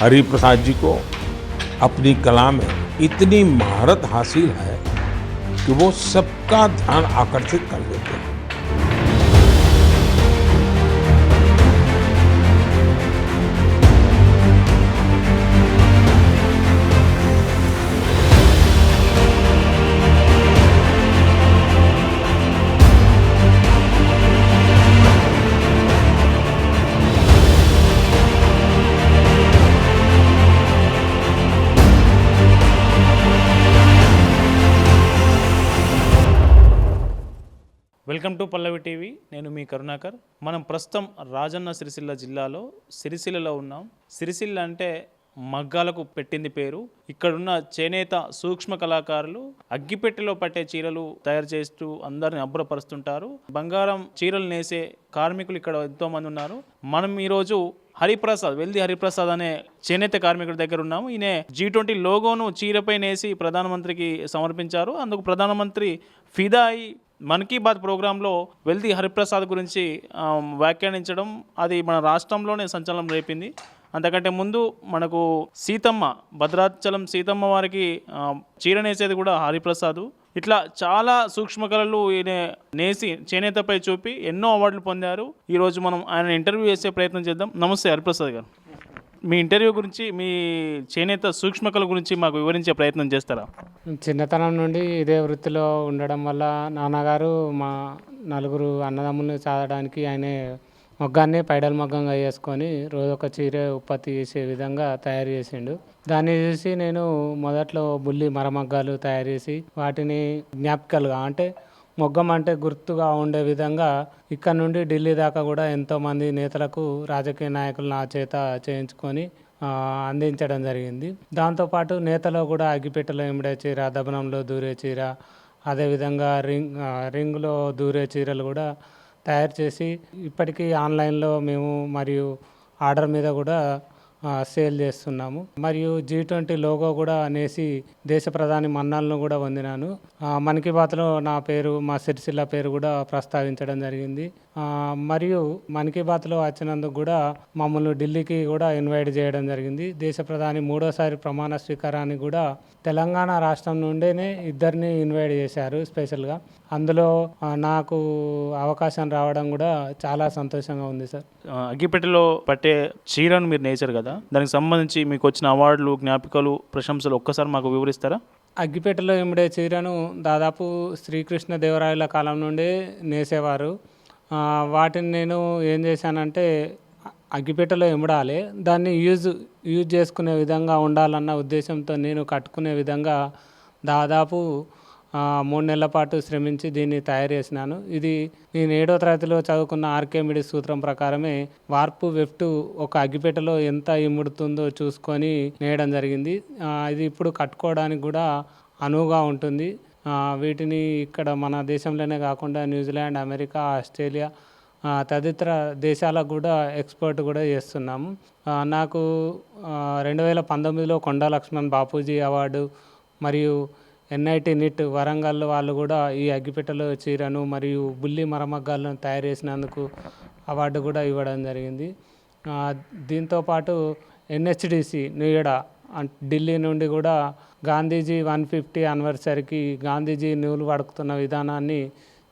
हरिप्रसाद जी को अपनी कला में इतनी महारत हासिल है कि वो सबका ध्यान आकर्षित कर देते हैं। Welcome to Pallavi TV. నేను మీ కరుణాకర్. మనం ప్రస్తుతం రాజన్న సిరిసిల్ల జిల్లాలో సిరిసిల్లలో ఉన్నాం. సిరిసిల్ల అంటే మగ్గాలకు పెట్టింది పేరు. ఇక్కడున్న చేనేత సూక్ష్మ కళాకారులు అగ్గిపెట్టెలో పట్టే చీరలు తయారు చేస్తూ అందరిని అబ్బురపరుస్తుంటారు. బంగారం చీరలు నేసే కార్మికులు ఇక్కడ ఎంతో మంది ఉన్నారు. మనం ఈరోజు హరిప్రసాద్ వెల్ది హరిప్రసాద్ అనే చేనేత కార్మికుడి దగ్గర ఉన్నాము. ఈయన జీ ట్వంటీ లోగోను చీరపై నేసి ప్రధానమంత్రికి సమర్పించారు. అందుకు ప్రధానమంత్రి ఫిదా అయి మన్ కీ బాత్ ప్రోగ్రాంలో వెల్ది హరిప్రసాద్ గురించి వ్యాఖ్యానించడం అది మన రాష్ట్రంలోనే సంచలనం రేపింది. అంతకంటే ముందు మనకు సీతమ్మ భద్రాచలం సీతమ్మ వారికి చీరనేసేది చీర నేసేది కూడా హరిప్రసాద్. ఇట్లా చాలా సూక్ష్మ కళలు ఈయన నేసి చేనేతపై చూపి ఎన్నో అవార్డులు పొందారు. ఈరోజు మనం ఆయన ఇంటర్వ్యూ చేసే ప్రయత్నం చేద్దాం. నమస్తే హరిప్రసాద్ గారు. మీ ఇంటర్వ్యూ గురించి మీ చేనేత సూక్ష్మకల గురించి మాకు వివరించే ప్రయత్నం చేస్తారా? చిన్నతనం నుండి ఇదే వృత్తిలో ఉండడం వల్ల నాన్నగారు మా నలుగురు అన్నదమ్ముల్ని చదవడానికి ఆయనే మగ్గాన్ని పైడల్ మగ్గంగా వేసుకొని రోజు ఒక చీర ఉత్పత్తి చేసే విధంగా తయారు చేసిండు. దాన్ని చూసి నేను మొదట్లో బుల్లి మరమగ్గాలు తయారు చేసి వాటిని జ్ఞాపికలుగా అంటే మొగ్గం అంటే గుర్తుగా ఉండే విధంగా ఇక్కడ నుండి ఢిల్లీ దాకా కూడా ఎంతోమంది నేతలకు రాజకీయ నాయకులు నా చేత చేయించుకొని అందించడం జరిగింది. దాంతోపాటు నేతలో కూడా అగ్గిపెట్టెలో ఇమిడే చీర దబనంలో దూరే చీర అదేవిధంగా రింగ్ రింగ్లో దూరే చీరలు కూడా తయారు చేసి ఇప్పటికీ ఆన్లైన్లో మేము మరియు ఆర్డర్ మీద కూడా సేల్ చేస్తున్నాము. మరియు జీ ట్వంటీ లోగో కూడా అనేసి దేశ ప్రధాని మన్నాలను కూడా పొందినాను మన్ కీ బాత్లో నా పేరు మా సిరిసిల్ల పేరు కూడా ప్రస్తావించడం జరిగింది. మరియు మన్ కీ బాత్లో వచ్చినందుకు కూడా మమ్మల్ని ఢిల్లీకి కూడా ఇన్వైట్ చేయడం జరిగింది. దేశ ప్రధాని మూడోసారి ప్రమాణ స్వీకారానికి కూడా తెలంగాణ రాష్ట్రం నుండేనే ఇద్దరిని ఇన్వైట్ చేశారు స్పెషల్గా. అందులో నాకు అవకాశం రావడం కూడా చాలా సంతోషంగా ఉంది సార్. అగ్గిపెట్టెలో పట్టే చీరను మీరు నేచర్ కదా? దానికి సంబంధించి మీకు వచ్చిన అవార్డులు జ్ఞాపికలు ప్రశంసలు ఒక్కసారి మాకు వివరిస్తారా? అగ్గిపేటలో ఇమిడే చీరను. దాదాపు శ్రీకృష్ణ దేవరాయల కాలం నుండే నేసేవారు. వాటిని నేను ఏం చేశానంటే అగ్గిపేటలో ఇమడాలి దాన్ని యూజ్ యూజ్ చేసుకునే విధంగా ఉండాలన్న ఉద్దేశంతో నేను కట్టుకునే విధంగా దాదాపు మూడు నెలల పాటు శ్రమించి దీన్ని తయారు చేసినాను. ఇది నేను ఏడో తరగతిలో చదువుకున్న ఆర్కేమిడిస్ సూత్రం ప్రకారమే వార్పు వెఫ్టు ఒక అగ్గిపెట్టెలో ఎంత ఇముడుతుందో చూసుకొని నేయడం జరిగింది. ఇది ఇప్పుడు కట్టుకోవడానికి కూడా అనువుగా ఉంటుంది. వీటిని ఇక్కడ మన దేశంలోనే కాకుండా న్యూజిలాండ్ అమెరికా ఆస్ట్రేలియా తదితర దేశాలకు కూడా ఎక్స్పోర్ట్ కూడా చేస్తున్నాము నాకు రెండు వేల పంతొమ్మిదిలో కొండా లక్ష్మణ్ బాపూజీ అవార్డు మరియు ఎన్ఐటి నిట్ వరంగల్ వాళ్ళు కూడా ఈ అగ్గిపెట్టెలో చీరను మరియు బుల్లి మరమగ్గాలను తయారు చేసినందుకు అవార్డు కూడా ఇవ్వడం జరిగింది. దీంతోపాటు దీంతో పాటు ఎన్హెచ్డిసి న్యూయడా ఢిల్లీ నుండి కూడా గాంధీజీ వన్ ఫిఫ్టీ అనివర్సరీకి గాంధీజీ నూలు వడుకుతున్న విధానాన్ని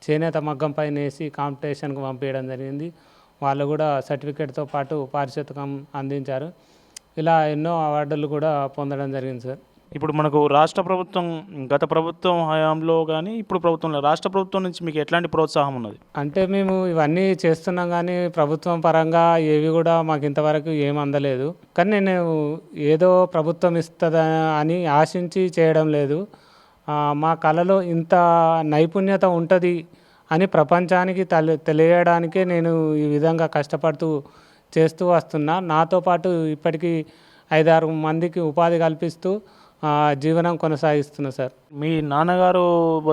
చేనేత మగ్గంపై నేసి కాంపిటీషన్కు పంపించడం జరిగింది. వాళ్ళు కూడా సర్టిఫికేట్తో పాటు పారితోషికం అందించారు. ఇలా ఎన్నో అవార్డులు కూడా పొందడం జరిగింది సార్. ఇప్పుడు మనకు రాష్ట్ర ప్రభుత్వం గత ప్రభుత్వం హయాంలో కానీ ఇప్పుడు ప్రభుత్వంలో రాష్ట్ర ప్రభుత్వం నుంచి మీకు ఎట్లాంటి ప్రోత్సాహం ఉన్నది? అంటే మేము ఇవన్నీ చేస్తున్నాం కానీ ప్రభుత్వం పరంగా ఏవి కూడా మాకు ఇంతవరకు ఏం అందలేదు. కానీ నేను ఏదో ప్రభుత్వం ఇస్తుందా అని ఆశించి చేయడం లేదు. మా కళలో ఇంత నైపుణ్యత ఉంటుంది అని ప్రపంచానికి తల తెలియడానికే నేను ఈ విధంగా కష్టపడుతూ చేస్తూ వస్తున్నా. నాతో పాటు ఇప్పటికీ ఐదారు మందికి ఉపాధి కల్పిస్తూ జీవనం కొనసాగిస్తున్నా సార్. మీ నాన్నగారు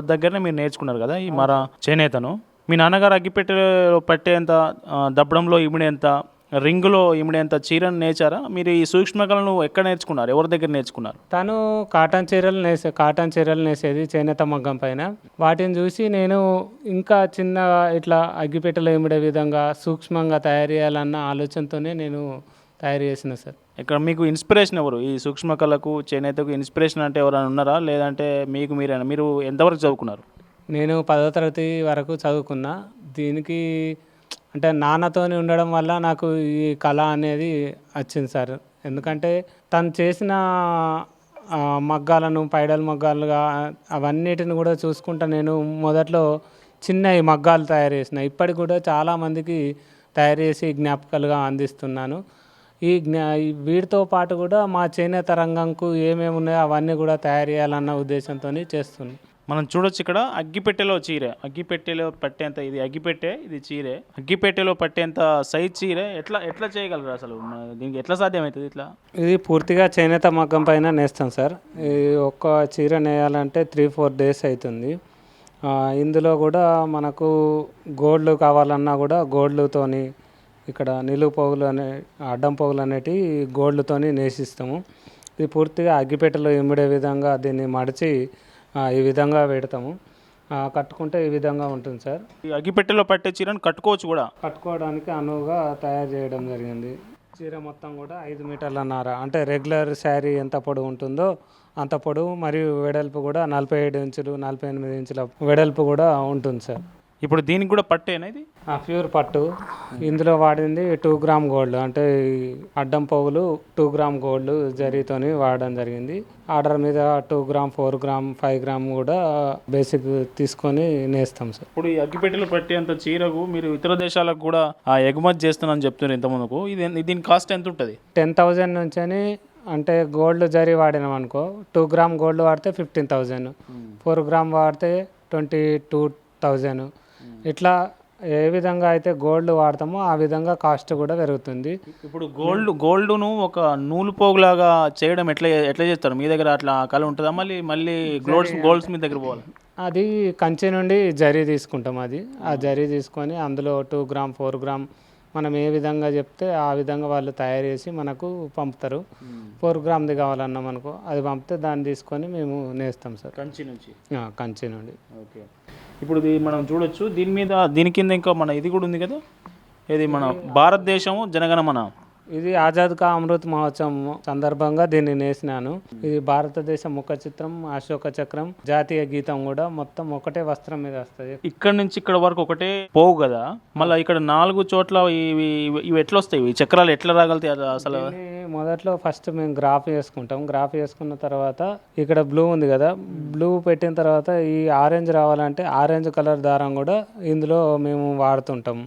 దగ్గరనే మీరు నేర్చుకున్నారు కదా ఈ మర చేనేతను? మీ నాన్నగారు అగ్గిపెట్టెలో పట్టేంత ఆ, దప్పడంలో ఇమిడేంత రింగులో ఇమిడేంత చీరను నేర్చారా మీరు ఈ సూక్ష్మకళను ఎక్కడ నేర్చుకున్నారు? ఎవరి దగ్గర నేర్చుకున్నారు? తను కాటన్ చీరలు నేసే కాటన్ చీరలు నేసేది చేనేత మగ్గం పైన. వాటిని చూసి నేను ఇంకా చిన్న ఇట్లా అగ్గిపెట్టెలో ఇమిడే విధంగా సూక్ష్మంగా తయారు చేయాలన్న ఆలోచనతోనే నేను తయారు చేసిన సార్. ఇక్కడ మీకు ఇన్స్పిరేషన్ ఎవరు? ఈ సూక్ష్మ కళకు చేనేతకు ఇన్స్పిరేషన్ అంటే ఎవరైనా ఉన్నారా? లేదంటే మీకు మీరేనా? మీరు ఎంతవరకు చదువుకున్నారు? నేను పదో తరగతి వరకు చదువుకున్నా. దీనికి అంటే నాన్నతోని ఉండడం వల్ల నాకు ఈ కళ అనేది వచ్చింది సార్. ఎందుకంటే తను చేసిన మగ్గాలను పైడల్ మగ్గాలుగా అవన్నిటిని కూడా చూసుకుంటా నేను మొదట్లో చిన్న ఈ మగ్గాలు తయారు చేసిన. ఇప్పటికి కూడా చాలామందికి తయారు చేసి జ్ఞాపకాలుగా అందిస్తున్నాను. ఈ జ్ఞా వీటితో పాటు కూడా మా చేనేత రంగంకు ఏమేమి ఉన్నాయో అవన్నీ కూడా తయారు చేయాలన్న ఉద్దేశంతో చేస్తున్నాను మనం చూడొచ్చు ఇక్కడ అగ్గిపెట్టెలో చీర. అగ్గిపెట్టెలో పట్టేంత ఇది అగ్గిపెట్టె ఇది చీరే. అగ్గిపెట్టెలో పట్టేంత సైజ్ చీరే. ఎట్లా ఎట్లా చేయగలరు అసలు? దీనికి ఎట్లా సాధ్యమవుతుంది ఇట్లా? ఇది పూర్తిగా చేనేత మగ్గం పైన నేస్తాం సార్. ఈ ఒక్క చీర నేయాలంటే త్రీ ఫోర్ డేస్ అవుతుంది ఇందులో కూడా మనకు గోల్డ్ కావాలన్నా కూడా గోల్డ్తోని ఇక్కడ నిలువు పోగులు అనే అడ్డం పోగులు అనేటివి గోల్డ్తోని నేసిస్తాము. ఇది పూర్తిగా అగ్గిపెట్టెలో ఇమిడే విధంగా దీన్ని మడిచి ఈ విధంగా పెడతాము. కట్టుకుంటే ఈ విధంగా ఉంటుంది సార్. ఈ అగ్గిపెట్టెలో పట్టే చీరను కట్టుకోవచ్చు కూడా? కట్టుకోవడానికి అనువుగా తయారు చేయడం జరిగింది. చీర మొత్తం కూడా ఐదు మీటర్ల నార. అంటే రెగ్యులర్ శారీ ఎంత పొడవు ఉంటుందో అంత పొడవు మరియు వెడల్పు కూడా నలభై ఏడు ఇంచులు నలభై ఎనిమిది ఇంచుల వెడల్పు కూడా ఉంటుంది సార్. ఇప్పుడు దీనికి కూడా పట్టేనా ఇది? ఆ ప్యూర్ పట్టు. ఇందులో వాడింది టూ గ్రామ్ గోల్డ్. అంటే అడ్డం పోగులు టూ గ్రామ్ గోల్డ్ జరీతోని వాడడం జరిగింది. ఆర్డర్ మీద two gram four gram five gram కూడా బేసిక్ తీసుకొని నేస్తాం సార్. ఇప్పుడు ఈ అగ్గిపెట్టెలో పట్టేంత చీరకు మీరు ఇతర దేశాలకు కూడా ఆ ఎగుమతి చేస్తున్నారని చెప్తున్నారు ఇంతమందుకు ఇది ఎన్- దీని కాస్ట్ ఎంత ఉంటుంది? టెన్ థౌజండ్ నుంచి అంటే గోల్డ్ జరీ వాడినాం అనుకో టూ గ్రామ్ గోల్డ్ వాడితే ఫిఫ్టీన్ థౌజండ్. ఫోర్ గ్రామ్ వాడితే ట్వంటీ టూ థౌజండ్. ఇట్లా ఏ విధంగా అయితే గోల్డ్ వాడతామో ఆ విధంగా కాస్ట్ కూడా పెరుగుతుంది. ఇప్పుడు గోల్డ్ గోల్డ్ను ఒక నూలు పోగులాగా చేయడం ఎట్లా ఎట్లా చేస్తారు? మీ దగ్గర అట్లా కళ ఉంటుందా? మళ్ళీ మళ్ళీ గోల్డ్స్ గోల్డ్స్ మీ దగ్గర పోవాలి. అది కంచి నుండి జరీ తీసుకుంటాం అది. ఆ జరీ తీసుకొని అందులో టూ గ్రామ్ ఫోర్ గ్రామ్ మనం ఏ విధంగా చెప్తే ఆ విధంగా వాళ్ళు తయారు చేసి మనకు పంపుతారు. ఫోర్ గ్రామ్ది కావాలన్నాం అనుకో అది పంపితే దాన్ని తీసుకొని మేము నేస్తాం సార్. కంచి నుంచి? కంచి నుండి. ఓకే. ఇప్పుడు ఇది మనం చూడొచ్చు. దీని మీద దీని కింద ఇంకా మన ఇది కూడా ఉంది కదా? ఇది మన భారతదేశము జనగణమన? ఇది ఆజాద్ కా అమృత్ మహోత్సవం సందర్భంగా దీన్ని నేసినాను. ఇది భారతదేశ ముఖ చిత్రం అశోక చక్రం జాతీయ గీతం కూడా మొత్తం ఒకటే వస్త్రం మీద వస్తుంది. ఇక్కడ నుంచి ఇక్కడ వరకు ఒకటే పోవు కదా? మళ్ళీ ఇక్కడ నాలుగు చోట్ల ఇవి ఇవి- ఎట్లా వస్తాయి? చక్రాలు ఎట్లా రాగలుగుతాయి? అసలు మొదట్లో ఫస్ట్ మేము గ్రాఫ్ చేసుకుంటాం గ్రాఫ్ చేసుకున్న తర్వాత ఇక్కడ బ్లూ ఉంది కదా బ్లూ పెట్టిన తర్వాత ఈ ఆరెంజ్ రావాలంటే ఆరెంజ్ కలర్ దారం కూడా ఇందులో మేము వాడుతుంటాం.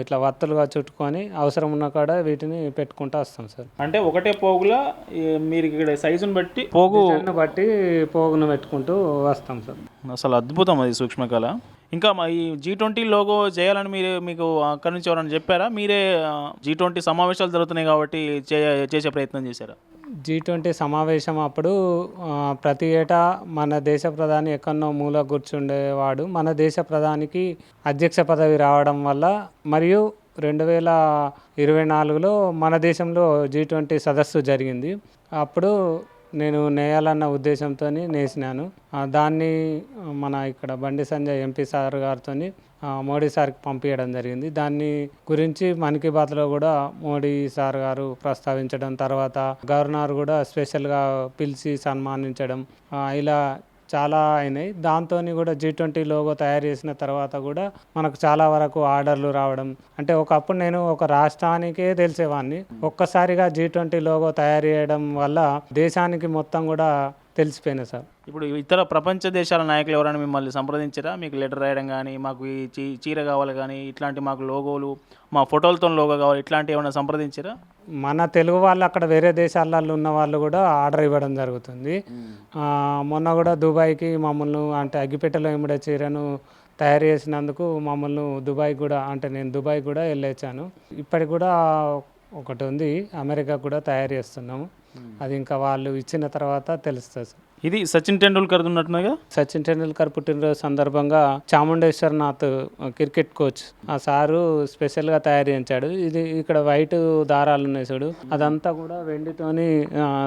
ఇట్లా వత్తులుగా చుట్టుకొని అవసరం ఉన్న కాడ వీటిని పెట్టుకుంటూ వస్తాం సార్. అంటే ఒకటే పోగులా మీరు ఇక్కడ సైజుని బట్టి పోగు బట్టి పోగును పెట్టుకుంటూ వస్తాం సార్. అసలు అద్భుతం అది సూక్ష్మకళ. ఇంకా మా ఈ జీ ట్వంటీ లోగో చేయాలని మీరు మీకు అక్కడి నుంచి ఎవరైనా చెప్పారా? మీరే జీ ట్వంటీ సమావేశాలు జరుగుతున్నాయి కాబట్టి చే- చేసే ప్రయత్నం చేశారా? జీ ట్వంటీ సమావేశం అప్పుడు ప్రతి ఏటా మన దేశ ప్రధాని ఎక్కడో మూల కూర్చుండేవాడు. మన దేశ ప్రధానికి అధ్యక్ష పదవి రావడం వల్ల మరియు రెండు వేల ఇరవై నాలుగులో మన దేశంలో జీ ట్వంటీ సదస్సు జరిగింది. అప్పుడు నేను నేయాలన్న ఉద్దేశంతో నేసినాను. దాన్ని మన ఇక్కడ బండి సంజయ్ ఎంపీ సార్ గారితో మోడీ సార్కి పంపించడం జరిగింది. దాన్ని గురించి మన్ కీ బాత్లో కూడా మోడీ సార్ గారు ప్రస్తావించడం తర్వాత గవర్నర్ కూడా స్పెషల్గా పిలిచి సన్మానించడం ఇలా చాలా అయినాయి. దాంతో కూడా జీ ట్వంటీ లోగో తయారు చేసిన తర్వాత కూడా మనకు చాలా వరకు ఆర్డర్లు రావడం అంటే ఒకప్పుడు నేను ఒక రాష్ట్రానికే తెలిసేవాడిని ఒక్కసారిగా జీ ట్వంటీ లోగో తయారు చేయడం వల్ల దేశానికి మొత్తం కూడా తెలిసిపోయినాయి సార్. ఇప్పుడు ఇతర ప్రపంచ దేశాల నాయకులు ఎవరైనా మిమ్మల్ని సంప్రదించారా? మీకు లెటర్ రాయడం కానీ మాకు ఈ చీ- చీర కావాలి కానీ ఇట్లాంటి మాకు లోగోలు మా ఫోటోలతో లోగో కావాలి ఇట్లాంటివి ఏమైనా సంప్రదించారా? మన తెలుగు వాళ్ళు అక్కడ వేరే దేశాలలో ఉన్న వాళ్ళు కూడా ఆర్డర్ ఇవ్వడం జరుగుతుంది. మొన్న కూడా దుబాయ్కి మమ్మల్ని అంటే అగ్గిపెట్టెలో ఇమిడే చీరను తయారు చేసినందుకు మమ్మల్ని దుబాయ్ కూడా అంటే నేను దుబాయ్ కూడా వెళ్ళొచ్చాను. ఇప్పటికి కూడా ఒకటి ఉంది అమెరికా కూడా తయారు చేస్తున్నాము. అది ఇంకా వాళ్ళు ఇచ్చిన తర్వాత తెలుస్తుంది. ఇది సచిన్ టెండూల్కర్ ఉన్నట్టున్నాగా సచిన్ టెండూల్కర్ పుట్టినరోజు సందర్భంగా చాముండేశ్వరనాథ్ క్రికెట్ కోచ్. ఆ సారు స్పెషల్గా తయారు చేయించాడు. ఇది ఇక్కడ వైట్ దారాలు ఉన్నాయి చూడు. అదంతా కూడా వెండితోని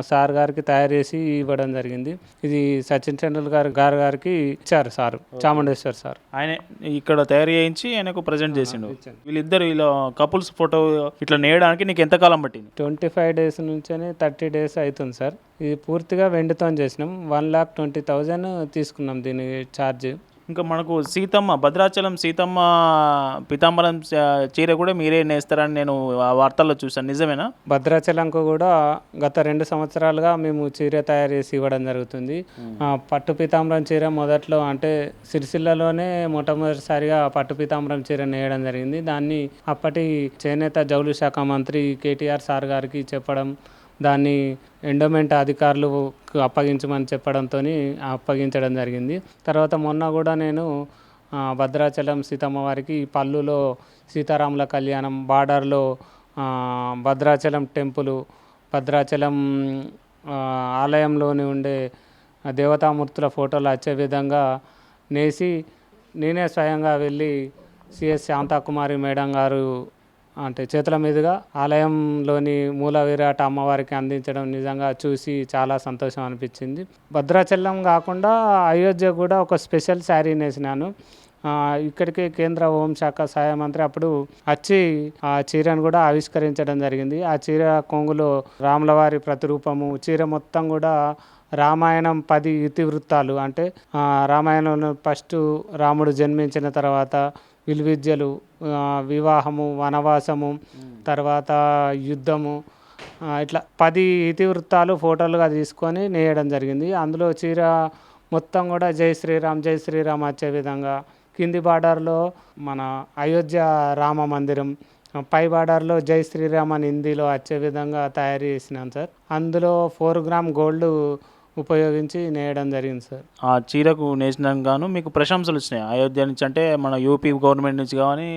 సార్ గారికి తయారు చేసి ఇవ్వడం జరిగింది. ఇది సచిన్ టెండూల్కర్ గారు గారికి ఇచ్చారు సారు చాముండేశ్వర్ సార్. ఆయన ఇక్కడ తయారు చేయించి ఆయనకు ప్రజెంట్ చేసిండు. వీళ్ళిద్దరు ఇలా కపుల్స్ ఫోటో ఇట్లా నేయడానికి నీకు ఎంత కాలం పట్టింది? ట్వంటీ ఫైవ్ డేస్ నుంచే థర్టీ డేస్ అవుతుంది సార్. ఇది పూర్తిగా వెండితో చేసినాం. వన్ లాక్ ట్వంటీ థౌజండ్ తీసుకున్నాం దీని ఛార్జ్. ఇంకా మనకు సీతమ్మ భద్రాచలం సీతమ్మ పితాంబరం చీర కూడా మీరే నేస్తారని నేను ఆ వార్తల్లో చూసాను నిజమేనా? భద్రాచలంకు కూడా గత రెండు సంవత్సరాలుగా మేము చీర తయారు చేసి ఇవ్వడం జరుగుతుంది. పట్టు పీతాంబరం చీర మొదట్లో అంటే సిరిసిల్లలోనే మొట్టమొదటిసారిగా పట్టు పీతాంబరం చీర నేయడం జరిగింది. దాన్ని అప్పటి చేనేత జౌలు శాఖ మంత్రి కేటీఆర్ సార్ గారికి చెప్పడం దాన్ని ఎండోమెంట్ అధికారులు అప్పగించమని చెప్పడంతో అప్పగించడం జరిగింది. తర్వాత మొన్న కూడా నేను భద్రాచలం సీతమ్మ వారికి పల్లులో సీతారాముల కళ్యాణం బార్డర్లో భద్రాచలం టెంపుల్ భద్రాచలం ఆలయంలోని ఉండే దేవతామూర్తుల ఫోటోలు వచ్చే విధంగా నేసి నేనే స్వయంగా వెళ్ళి సిఎస్ శాంతాకుమారి మేడం గారు అంటే చేతుల మీదుగా ఆలయంలోని మూల విరాట అమ్మవారికి అందించడం నిజంగా చూసి చాలా సంతోషం అనిపించింది. భద్రాచలం కాకుండా అయోధ్య కూడా ఒక స్పెషల్ శారీ నేసినాను. ఇక్కడికి కేంద్ర హోంశాఖ సహాయ మంత్రి అప్పుడు వచ్చి ఆ చీరను కూడా ఆవిష్కరించడం జరిగింది. ఆ చీర కొంగులో రాములవారి ప్రతిరూపము చీర మొత్తం కూడా రామాయణం పది ఇతివృత్తాలు. అంటే రామాయణంలో ఫస్ట్ రాముడు జన్మించిన తర్వాత విలువిద్యలు వివాహము వనవాసము తర్వాత యుద్ధము ఇట్లా పది ఇతివృత్తాలు ఫోటోలుగా తీసుకొని నేయడం జరిగింది. అందులో చీర మొత్తం కూడా జై శ్రీరామ్ జై శ్రీరామ్ వచ్చే విధంగా కింది బార్డర్లో మన అయోధ్య రామ మందిరం పై బార్డర్లో జై శ్రీరామ్ అని హిందీలో వచ్చే విధంగా తయారు చేసినాం సార్. అందులో ఫోర్ గ్రామ్ గోల్డ్ ఉపయోగించి నేయడం జరిగింది సార్. ఆ చీరకు నేసినాం గాను మీకు ప్రశంసలు వచ్చినాయి. అయోధ్య నుంచి అంటే మన యూపీ గవర్నమెంట్ నుంచి కానీ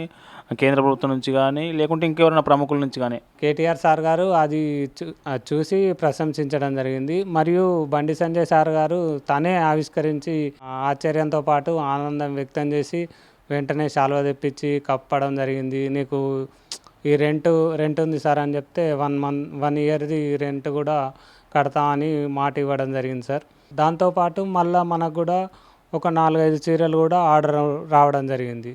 కేంద్ర ప్రభుత్వం నుంచి కానీ లేకుంటే ఇంకెవరైనా ప్రముఖుల నుంచి కానీ కేటీఆర్ సార్ గారు అది చూసి ప్రశంసించడం జరిగింది. మరియు బండి సంజయ్ సార్ గారు తనే ఆవిష్కరించి ఆశ్చర్యంతో పాటు ఆనందం వ్యక్తం చేసి వెంటనే శాలువ తెప్పించి కప్పడం జరిగింది. నీకు ఈ రెంట్ రెంట్ ఉంది సార్ అని చెప్తే వన్ మంత్ వన్ ఇయర్ది రెంట్ కూడా కడతా అని మాట ఇవ్వడం జరిగింది సార్. దాంతోపాటు మళ్ళీ మనకు కూడా ఒక నాలుగైదు చీరలు కూడా ఆర్డర్ రావడం జరిగింది.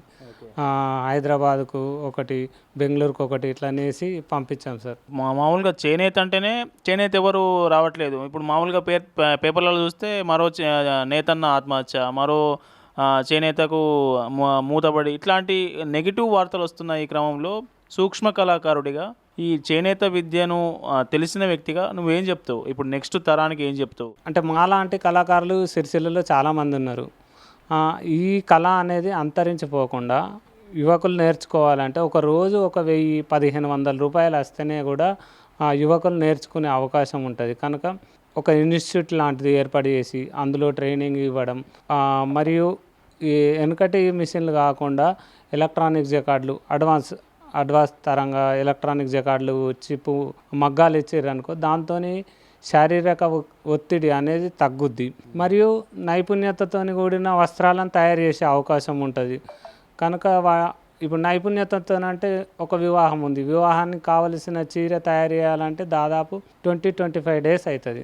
హైదరాబాద్కు ఒకటి బెంగళూరుకు ఒకటి ఇట్లా అనేసి పంపించాం సార్. మా మామూలుగా చేనేత అంటేనే చేనేత ఎవరు రావట్లేదు. ఇప్పుడు మామూలుగా పే పేపర్లలో చూస్తే మరో నేతన్న ఆత్మహత్య మరో చేనేతకు మూతబడి ఇట్లాంటి నెగిటివ్ వార్తలు వస్తున్న ఈ క్రమంలో. సూక్ష్మ కళాకారుడిగా ఈ చేనేత విద్యను తెలిసిన వ్యక్తిగా నువ్వేం చెప్తావు? ఇప్పుడు నెక్స్ట్ తరానికి ఏం చెప్తావు? అంటే మాలాంటి కళాకారులు సిరిసిల్లలో చాలామంది ఉన్నారు. ఈ కళ అనేది అంతరించిపోకుండా యువకులు నేర్చుకోవాలంటే ఒక రోజు ఒక వెయ్యి పదిహేను వందల రూపాయలు వస్తేనే కూడా యువకులు నేర్చుకునే అవకాశం ఉంటుంది. కనుక ఒక ఇన్స్టిట్యూట్ లాంటిది ఏర్పాటు చేసి అందులో ట్రైనింగ్ ఇవ్వడం మరియు ఈ వెనుకటి మిషన్లు కాకుండా ఎలక్ట్రానిక్ జకార్డులు అడ్వాన్స్ అడ్వాన్స్ తరంగా ఎలక్ట్రానిక్ జకార్డులు చిప్పు మగ్గాలు ఇచ్చారు అనుకో దాంతో శారీరక ఒత్తిడి అనేది తగ్గుద్ది. మరియు నైపుణ్యతతోని కూడిన వస్త్రాలను తయారు చేసే అవకాశం ఉంటుంది. కనుక వా ఇప్పుడు నైపుణ్యతతో అంటే ఒక వివాహం ఉంది. వివాహానికి కావలసిన చీర తయారు చేయాలంటే దాదాపు ట్వంటీ ట్వంటీ ఫైవ్ డేస్ అవుతుంది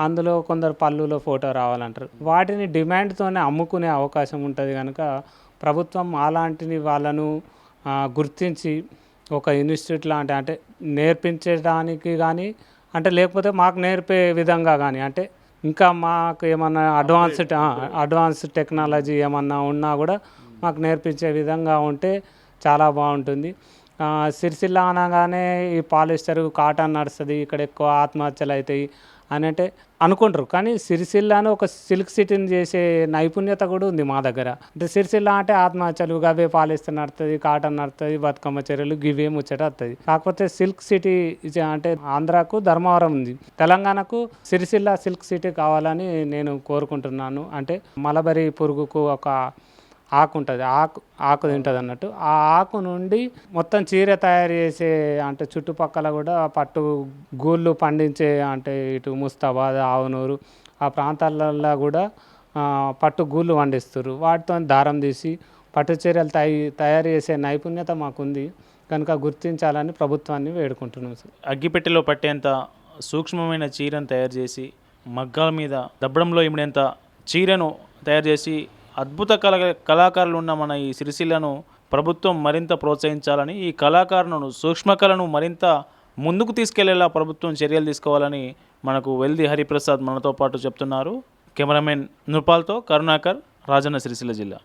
అందులో కొందరు పళ్ళులో ఫోటో రావాలంటారు. వాటిని డిమాండ్తోనే అమ్ముకునే అవకాశం ఉంటుంది కనుక ప్రభుత్వం అలాంటిని వాళ్ళను గుర్తించి ఒక ఇన్స్టిట్యూట్ లాంటి అంటే నేర్పించడానికి కానీ అంటే లేకపోతే మాకు నేర్పే విధంగా కానీ అంటే ఇంకా మాకు ఏమన్నా అడ్వాన్స్ అడ్వాన్స్ టెక్నాలజీ ఏమన్నా ఉన్నా కూడా మాకు నేర్పించే విధంగా ఉంటే చాలా బాగుంటుంది. సిరిసిల్ల అనగానే ఈ పాలిస్టర్ కాటన్ నడుస్తుంది ఇక్కడ ఎక్కువ ఆత్మహత్యలు అవుతాయి అని అంటే అనుకుంటారు. కానీ సిరిసిల్లాను ఒక సిల్క్ సిటీని చేసే నైపుణ్యత కూడా ఉంది మా దగ్గర. అంటే సిరిసిల్ల అంటే ఆత్మహత్యలు అవే పాలిస్తే నడుతుంది కాటన్ నడుతుంది బతుకమ్మ చర్యలు గివే ముచ్చట వస్తుంది కాకపోతే సిల్క్ సిటీ అంటే ఆంధ్రాకు ధర్మవరం ఉంది. తెలంగాణకు సిరిసిల్ల సిల్క్ సిటీ కావాలని నేను కోరుకుంటున్నాను. అంటే మలబరి పురుగుకు ఒక ఆకు ఉంటుంది ఆకు ఆకు తింటుంది అన్నట్టు. ఆ ఆకు నుండి మొత్తం చీర తయారు చేసే అంటే చుట్టుపక్కల కూడా పట్టు గూళ్ళు పండించే అంటే ఇటు ముస్తాబాద్ ఆవునూరు ఆ ప్రాంతాలలో కూడా పట్టు గూళ్ళు పండిస్తారు వాటితో దారం తీసి పట్టు చీరలు తయ తయారు చేసే నైపుణ్యత మాకుంది. కనుక గుర్తించాలని ప్రభుత్వాన్ని వేడుకుంటున్నాం సార్. అగ్గిపెట్టెలో పట్టేంత సూక్ష్మమైన చీరను తయారు చేసి మగ్గాల మీద దబ్బడంలో ఇమిడేంత చీరను తయారు చేసి అద్భుత కళ కళాకారులు ఉన్న మన ఈ సిరిసిల్లను ప్రభుత్వం మరింత ప్రోత్సహించాలని ఈ కళాకారులను సూక్ష్మ కళను మరింత ముందుకు తీసుకెళ్ళేలా ప్రభుత్వం చర్యలు తీసుకోవాలని మనకు వెల్ది హరిప్రసాద్ మనతో పాటు చెప్తున్నారు. కెమెరామెన్ నృపాల్తో కరుణాకర్ రాజన్న సిరిసిల్ల జిల్లా.